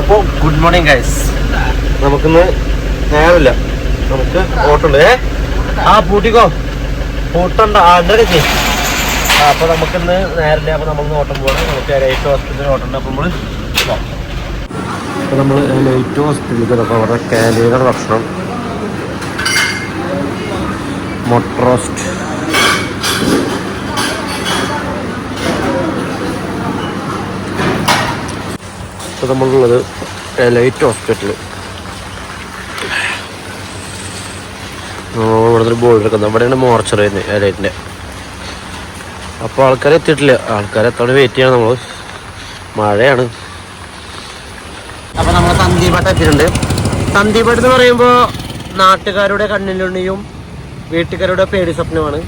അപ്പോൾ good morning guys നമുക്കിന്ന് നേരമില്ല നമുക്ക് ഓട്ടുണ്ട് ഏ? ആ പൂട്ടിക്കോ. പൂട്ടണ്ട. ആ എന്തൊക്കെ ചേച്ചി ആ അപ്പോൾ നമുക്കിന്ന് നേരില്ല. അപ്പോൾ നമ്മൾ ഓട്ടം പോകണം നമുക്ക് ലൈറ്റ് ഹോസ്പിറ്റലിൽ ഓട്ടം അപ്പോൾ നമ്മൾ അപ്പോൾ നമ്മൾ ലൈറ്റ് ഹോസ്പിറ്റലിൽ അപ്പോൾ അവിടെ കാലിയുടെ ഭക്ഷണം. മുട്ട റോസ്റ്റ് ഇപ്പോൾ നമ്മളുള്ളത് ലൈറ്റ് ഹോസ്പിറ്റൽ ഇവിടെ ഒരു ബോർഡ് എടുക്കുന്നത് അവിടെയാണ് മോർച്ചറി വരുന്നത് ലൈറ്റിന്റെ അപ്പോൾ ആൾക്കാരെ എത്തിയിട്ടില്ല. ആൾക്കാരെ എത്തോടെ വെയിറ്റ് ചെയ്യണം നമ്മൾ മഴയാണ്. അപ്പോൾ നമ്മൾ തന്തിപട്ട എത്തിയിട്ടുണ്ട്. തന്തിപട്ട എന്ന് പറയുമ്പോൾ നാട്ടുകാരുടെ കണ്ണിലുണ്ണിയും വീട്ടുകാരുടെ പേടി സ്വപ്നമാണ്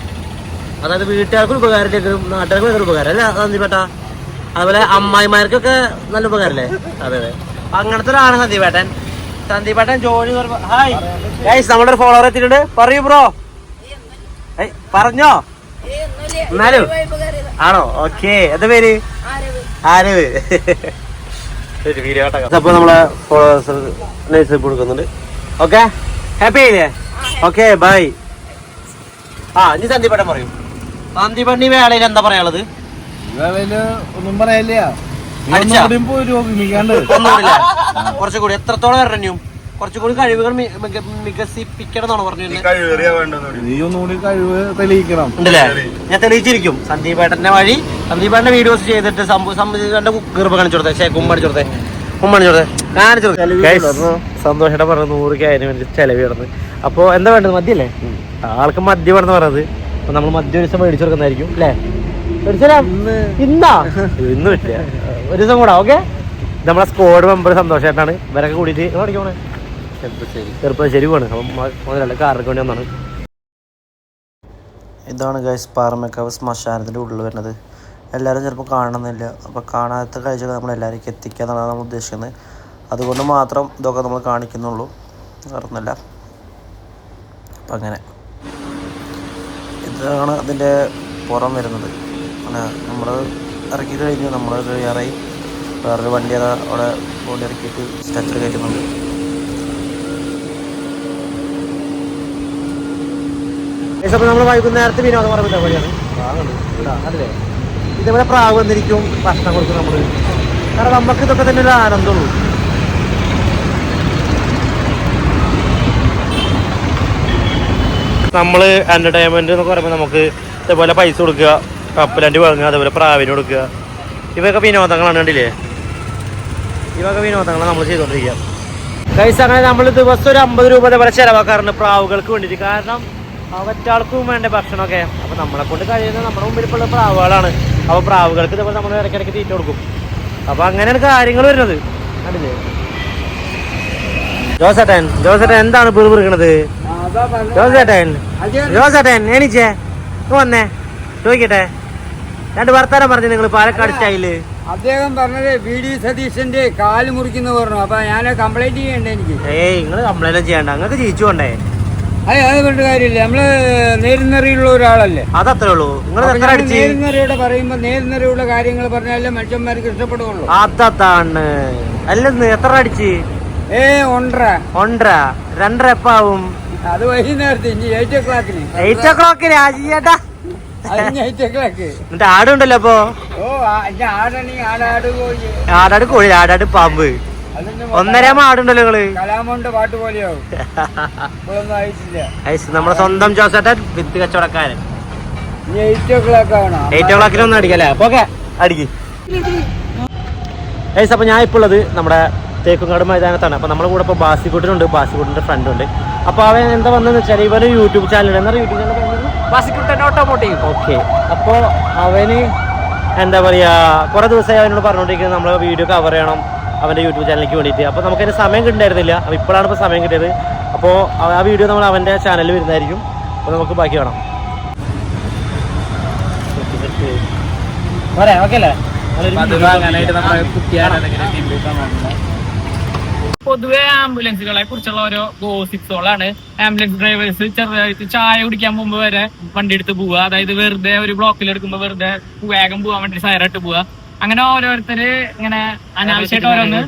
അതായത് വീട്ടുകാർക്കും ഉപകാരം നാട്ടുകാർക്ക് ഉപകാരം. അല്ല സന്ദീപേട്ട? അതുപോലെ അമ്മായിമാർക്കൊക്കെ നല്ല ഉപകാരല്ലേ? അതെ അതെ. അങ്ങനത്തെ ഒരാളാണ് സന്ദീപേട്ടൻ. സന്ദീപേട്ടൻ ജോലി ഹായ്. ഗൈസ് നമ്മുടെ ഒരു ഫോളോവർ എത്തിയിട്ടുണ്ട്. പറയൂ ബ്രോ ഏയ് പറഞ്ഞോ. എന്നാലും. ആണോ? ഓക്കെ എന്താ പേര്? ആരവ്. അപ്പൊ നമ്മളെ ഫോളോവേഴ്സ് നൈസ് കൊടുക്കുന്നുണ്ട്. ഓക്കെ ഹാപ്പി ആയില്ലേ? ഓക്കെ ബൈ ആ ഇനി സന്ദീപേട്ടൻ പറയൂ. സന്ദീപേട്ടൻ ഈ വേളയിൽ എന്താ പറയാനുള്ളത്? വേളയിൽ ഒന്നും പറയല്ല. അടിച്ചാ? കുറച്ചുകൂടി എത്രത്തോളം വരണം കുറച്ചുകൂടി കഴിവുകൾ മി- മിക- വികസിപ്പിക്കണം എന്നാണ് പറഞ്ഞു. നീ ഒന്നുകൂടി കഴിവ് തെളിയിക്കണം. ഉണ്ടല്ലേ? ഞാൻ തെളിയിച്ചിരിക്കും. സന്ദീപേട്ടന്റെ വഴി സന്ദീപേട്ടന്റെ വീഡിയോസ് ചെയ്തിട്ട് സംബന്ധിന്റെ കുക്കീർപ്പ് കാണിച്ചു കൊടുത്തേ. ശേ കുമ്പ കൊടുത്തേ. കുമ്പ കൊടുത്തേ. കാണിച്ചു കൊടുത്തേ. സന്തോഷയുടെ പറഞ്ഞ നൂറ് കാര്യം വേണ്ടി ചെലവ് കിടന്ന് അപ്പൊ എന്താ വേണ്ടത്? മദ്യല്ലേ? ആൾക്ക് മദ്യം വേണമെന്ന് പറഞ്ഞത് അപ്പൊ നമ്മൾ മദ്യം ഒരു ദിവസം മേടിച്ചു കൊടുക്കുന്നതായിരിക്കും അല്ലേ? ഇന്നാ ഇന്ന്? പറ്റില്ല ഒരു ദിവസം കൂടാ ഓക്കെ? നമ്മളെ സ്ക്വാഡ് മെമ്പർ സന്തോഷമായിട്ടാണ് ഇവരൊക്കെ കൂടിയിട്ട് എവിടെ പോണേ ചെറുപ്പശ്ശേരി. പോണ് അപ്പം മുതലുള്ള കാറിന് വേണ്ടി വന്നാണ്. ഇതാണ് ഗൈസ് പാറമേക്കാവ് ശ്മശാനത്തിന്റെ ഉള്ളിൽ വരുന്നത്. എല്ലാവരും ചിലപ്പോൾ കാണണമെന്നില്ല. അപ്പോൾ കാണാത്ത കാഴ്ചകൾ നമ്മൾ എല്ലാവരേക്കും എത്തിക്കുക എന്നുള്ളതാണ് നമ്മൾ ഉദ്ദേശിക്കുന്നത്. അതുകൊണ്ട് മാത്രം ഇതൊക്കെ നമ്മൾ കാണിക്കുന്നുള്ളൂ. വേറൊന്നുമില്ല. അപ്പം അങ്ങനെ. ഇതാണ് അതിന്റെ പുറം വരുന്നത്. അങ്ങനെ നമ്മൾ ഇറക്കി കഴിഞ്ഞു. നമ്മൾ തയ്യാറായി വേറൊരു വണ്ടി അതാ അവിടെ ബോഡി ഇറക്കിയിട്ട് സ്ട്രക്ചർ കയറ്റുന്നുണ്ട്. അപ്പോൾ നമ്മൾ വൈകുന്നേരത്തെ വിനോദം പറമ്പിന്റെ വഴിയാണ്. അല്ലേ? ഇതേപോലെ പ്രാവ് വന്നിരിക്കും ഭക്ഷണം കൊടുക്കും നമ്മൾ കാരണം നമുക്ക് ഇതൊക്കെ തന്നെ ഒരു ആനന്ദമുള്ളൂ. നമ്മൾ എന്റർടൈൻമെന്റ് എന്നൊക്കെ പറയുമ്പോൾ നമുക്ക് ഇതേപോലെ പൈസ കൊടുക്കുക കപ്പലണ്ടി വാങ്ങുക അതേപോലെ പ്രാവിന് കൊടുക്കുക. ഇവയൊക്കെ വിനോദങ്ങളാണ് കണ്ടില്ലേ? ഇവയൊക്കെ വിനോദങ്ങളാണ് നമ്മൾ ചെയ്തുകൊണ്ടിരിക്കുക. കൈസ് അങ്ങനെ നമ്മൾ ദിവസം ഒരു അമ്പത് രൂപ അതേപോലെ ചിലവാക്കാറുണ്ട് പ്രാവുകൾക്ക് വേണ്ടിയിട്ട്. കാരണം അവറ്റാൾക്കും വേണ്ട ഭക്ഷണമൊക്കെ. അപ്പൊ നമ്മളെ കൊണ്ട് കഴിയുന്ന നമ്മുടെ മുമ്പിൽ ഇപ്പോൾ പ്രാവുകളാണ്. അപ്പോൾ പ്രാവുകൾക്ക് ഇതേപോലെ നമ്മൾ ഇടയ്ക്കിടയ്ക്ക് തീറ്റ കൊടുക്കും. അപ്പൊ അങ്ങനെയാണ് കാര്യങ്ങൾ വരുന്നത്. കണ്ടില്ലേ? ജോസേട്ടൻ ജോസേട്ടൻ എന്താണ് പിറുപിറുക്കണത് ജോസേട്ടൻ ജോസേട്ടൻ എണീച്ചേ. വന്നേ. ചോദിക്കട്ടെ. രണ്ട് വർത്താനം പറഞ്ഞു നിങ്ങൾ പാലക്കാട് സ്റ്റൈൽ. അദ്ദേഹം പറഞ്ഞത് വി ഡി സതീശന്റെ കാൽ മുറിക്കുന്നു പറഞ്ഞു. അപ്പൊ ഞാൻ കംപ്ലൈന്റ് ചെയ്യണ്ടേ എനിക്ക്? ഏയ് നിങ്ങൾ കംപ്ലൈന്റ് ചെയ്യണ്ട. നിങ്ങൾക്ക് ജയിച്ചു കൊണ്ടേ അതെ അത് കൊണ്ട് കാര്യമില്ല. നമ്മൾ നേരുന്നറിയുള്ള ഒരാളല്ലേ? അതത്രേ ഉള്ളൂ. നിങ്ങൾ എത്ര അടിച്ച്? നേരുന്നറിയുടെ പറയുമ്പോ നേരുന്നറിയുള്ള കാര്യങ്ങൾ പറഞ്ഞാലേ മനുഷ്യന്മാർക്ക് ഇഷ്ടപ്പെടുകയുള്ളൂ. അതാണ് അല്ലെന്ന് എത്ര അടിച്ച്? ഏ ഒണ്ടര. ഒണ്ടര. രണ്ടര എപ്പാവും? അത് വൈകുന്നേരത്തെ എയ്റ്റ് ഓ ക്ലോക്കിന് എയ്റ്റ് ഓ ക്ലോക്കിന് ആ എന്നിട്ട് ആടുണ്ടല്ലോ അപ്പോ? ആടാട് കോഴി ആടാട് പാമ്പ്. ഒന്നര ആടുണ്ടല്ലോ നിങ്ങൾ. നമ്മുടെ സ്വന്തം ജോസേട്ട വിത്ത് കച്ചവടക്കാരൻ. എയ്റ്റ് ഓ ക്ലാക്ക് ആവണം. എയ്റ്റ് ഓ ഒന്ന് അടിക്കല്ലേ? അപ്പൊ ഓക്കെ അടിക്ക്. ഏസ് അപ്പൊ ഞാൻ ഇപ്പോൾ ഉള്ളത് നമ്മുടെ തേക്കുംകാട് മൈതാനത്താണ്. അപ്പൊ നമ്മുടെ കൂടെ ഇപ്പോൾ ബാസിക്കൂട്ടിനുണ്ട് ബാസിക്കുട്ടിന്റെ ഫ്രണ്ട് ഉണ്ട്. അപ്പൊ അവൻ എന്താ വന്നതെന്ന് വെച്ചാൽ ഇവന് യൂട്യൂബ് ചാനൽ എന്നാ YouTube channel Basikuttan automotive. Okay. അപ്പോൾ അവന് എന്താ പറയാ കുറെ ദിവസമായി അവനോട് പറഞ്ഞുകൊണ്ടിരിക്കുന്നത് നമ്മളെ വീഡിയോ കവർ ചെയ്യണം അവന്റെ യൂട്യൂബ് ചാനലിലേക്ക് വേണ്ടിയിട്ട്. അപ്പോൾ നമുക്കതിന് സമയം കിട്ടുന്നുണ്ടായിരുന്നില്ല അപ്പോൾ ഇപ്പോഴാണ് ഇപ്പോൾ സമയം കിട്ടിയത്. അപ്പോൾ ആ വീഡിയോ നമ്മൾ അവന്റെ ചാനലിൽ വരുന്നതായിരിക്കും. അപ്പോൾ നമുക്ക് ബാക്കി കാണാം. പറയാം ഓക്കെ അല്ലേ? പൊതുവെ ആംബുലൻസുകളെ കുറിച്ചുള്ള ഓരോ ഗോസിപ്സുകളാണ്. ആംബുലൻസ് ഡ്രൈവേഴ്സ് ചെറുതായിട്ട് ചായ കുടിക്കാൻ മുമ്പ് വരെ വണ്ടി എടുത്ത് പോവുക. അതായത് വെറുതെ ഒരു ബ്ലോക്കിൽ എടുക്കുമ്പോ വെറുതെ വേഗം പോവാൻ വേണ്ടി സൈറായിട്ട് പോവുക. അങ്ങനെ ഓരോരുത്തര് ഇങ്ങനെ അനാവശ്യമായിട്ട് ഓരോന്ന്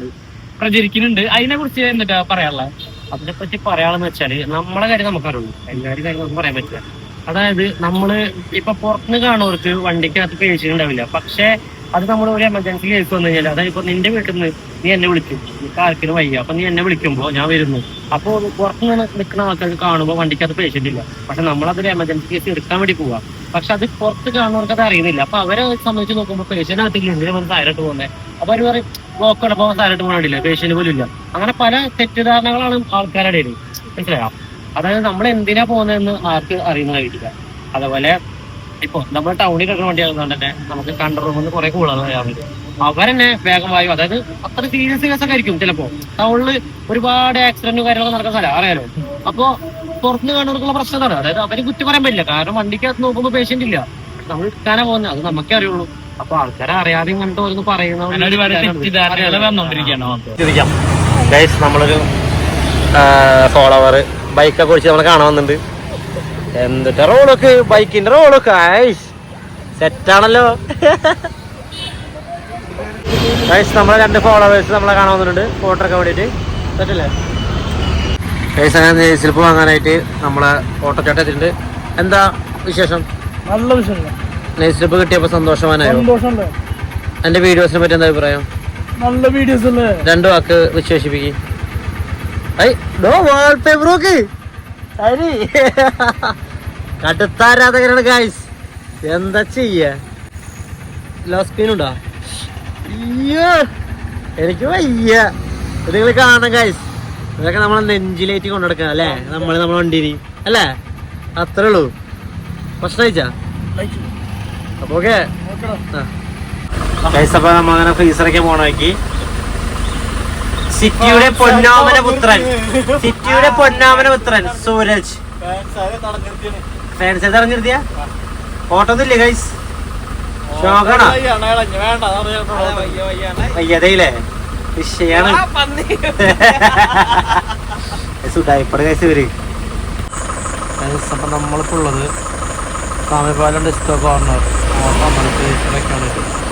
പ്രചരിക്കുന്നുണ്ട്. അതിനെ കുറിച്ച് എന്നിട്ടാ പറയാനുള്ളത്? അതിനെ പറ്റി പറയാണെന്ന് വെച്ചാൽ നമ്മളെ കാര്യം നമുക്കറിയുള്ളൂ. എല്ലാവരും കാര്യം നമുക്ക് പറയാൻ പറ്റില്ല. അതായത് നമ്മൾ ഇപ്പൊ പുറത്തുനിന്ന് കാണുന്നവർക്ക് വണ്ടിക്കകത്ത് പക്ഷേ പക്ഷെ അത് നമ്മൾ ഒരു എമർജൻസി കേസ് വന്നു കഴിഞ്ഞാൽ അതായത് ഇപ്പൊ നിന്റെ വീട്ടിൽ നിന്ന് നീ എന്നെ വിളിക്കും. നിനക്ക് വയ്യ. അപ്പൊ നീ എന്നെ വിളിക്കുമ്പോ ഞാൻ വരുന്നു. അപ്പൊ പുറത്തുനിന്ന് നിൽക്കുന്ന ആൾക്കാർക്ക് കാണുമ്പോൾ അത് പേഷ്യന്റ് ഇല്ല. പക്ഷെ നമ്മൾ അതൊരു എമർജൻസി കേസ് എടുക്കാൻ വേണ്ടി പോവാ. പക്ഷെ അത് പുറത്ത് കാണുന്നവർക്ക് അത് അറിയുന്നില്ല. അപ്പൊ അവരെ സംബന്ധിച്ച് നോക്കുമ്പോൾ പേഷ്യന്റ് അകത്തില്ല. എന്തിനും വന്ന് പോകുന്നത് അപ്പൊ അവർ പറയും ബ്ലോക്ക് അടപ്പോ സാരമായിട്ട് പോകണില്ല പേഷ്യന്റ് പോലും ഇല്ല. അങ്ങനെ പല തെറ്റിദ്ധാരണകളാണ് ആൾക്കാരുടെ മനസ്സിലായോ? അതായത് നമ്മൾ എന്തിനാ പോകുന്നതെന്ന് ആർക്ക് അറിയുന്നതായിട്ടില്ല അതുപോലെ ഇപ്പൊ നമ്മൾ ടൗണിൽ കിടക്കുന്ന വണ്ടിയാകുന്നതുകൊണ്ട് തന്നെ. നമുക്ക് കണ്ടർ റൂമിൽ നിന്ന് കുറെ കൂടുതൽ വരാറുണ്ട് അവരെന്നെ വേഗം വായു. അതായത് അത്ര സീരിയസ് കേസൊക്കെ ആയിരിക്കും ചിലപ്പോ. ടൗണിൽ ഒരുപാട് ആക്സിഡന്റ് കാര്യങ്ങളൊക്കെ നടക്കുന്ന സ്ഥലം. അറിയാലോ? അപ്പൊ പുറത്തുനിന്ന് കാണുന്നവർക്കുള്ള പ്രശ്നം അതാണ് അതായത് അവർ കുറ്റം പറയാൻ പറ്റില്ല. കാരണം വണ്ടിക്കകത്ത് നോക്കുമ്പോൾ പേഷ്യന്റ് ഇല്ല. നമ്മൾ എടുക്കാനാ പോകുന്നത് അത് നമുക്കേ അറിയുള്ളൂ. അപ്പൊ ആൾക്കാരെ അറിയാതെ ഇങ്ങനത്തെ ഓരോന്ന് പറയുന്ന നമ്മളൊരു ഫോളോവർ ബൈക്കൊക്കെ കുറിച്ച് നമ്മൾ കാണാൻ വന്നിട്ടുണ്ട്. എന്തിട്ട്? റോളൊക്കെ ബൈക്കിന്റെ റോളൊക്കെ ഐസ്. സെറ്റാണല്ലോ. ഗൈസ് നമ്മളെ രണ്ട് ഫോളോവേഴ്സ് നമ്മളെ കാണാൻ വന്നിട്ടുണ്ട്. ഫോട്ടോ ഒക്കെ വേണ്ടിയിട്ട്. സെറ്റല്ലേ ഗൈസ് അങ്ങനെ നെയ്സിലിപ്പ് വാങ്ങാനായിട്ട് നമ്മളെ ഓട്ടോ ചേട്ടൻ എന്താ വിശേഷം? നല്ല വിശേഷം. നെയ്സിലിപ്പ് കിട്ടിയപ്പോൾ സന്തോഷവാനായോ? എന്റെ വീഡിയോസിനെ പറ്റി എന്താ അഭിപ്രായം? നല്ല വീഡിയോസ് അല്ലേ? രണ്ടു വാക്ക് വിശേഷിപ്പിക്കേ. ഐ ഡോ വാൾപേപ്പർ നോക്ക്. അരി. കടുത്ത ആരാധകരാണ് ഗായ്സ് എന്താ ചെയ്യ? ലോ സ്ക്രീൻ ഉണ്ടോ? അയ്യോ എനിക്ക് വയ്യ. നിങ്ങൾ കാണണം ഗായ്സ് ഇതൊക്കെ നമ്മളെ നെഞ്ചിലേറ്റ് കൊണ്ടെടുക്കാം അല്ലേ? നമ്മൾ നമ്മളെ വണ്ടിയിൽ അല്ലേ? അത്രേ ഉള്ളൂ. ഭക്ഷണം കഴിച്ചാ? അപ്പൊ ഓക്കെ ഗൈസ് അപ്പൊ നമ്മളങ്ങനെ ഫ്രീസറൊക്കെ പോണാക്കി സിറ്റിയുടെ പൊന്നാമന പുത്രൻ സിറ്റിയുടെ പൊന്നാമന പുത്രൻ സൂരജ് ഫാൻസ് തടഞ്ഞിരുത്തിയ ഫോട്ടോ ഗൈസ് ഷോകണ വയ്യതയില്ലേ വിഷയാണ് സുതായിപ്പട ഗൈസ് ഇവർ അപ്പൊ ഉള്ളത് സ്വാമിപാലം ഡിസ്കോ കോർണർ ഓട്ടോ ഫ്രീസറൊക്കെ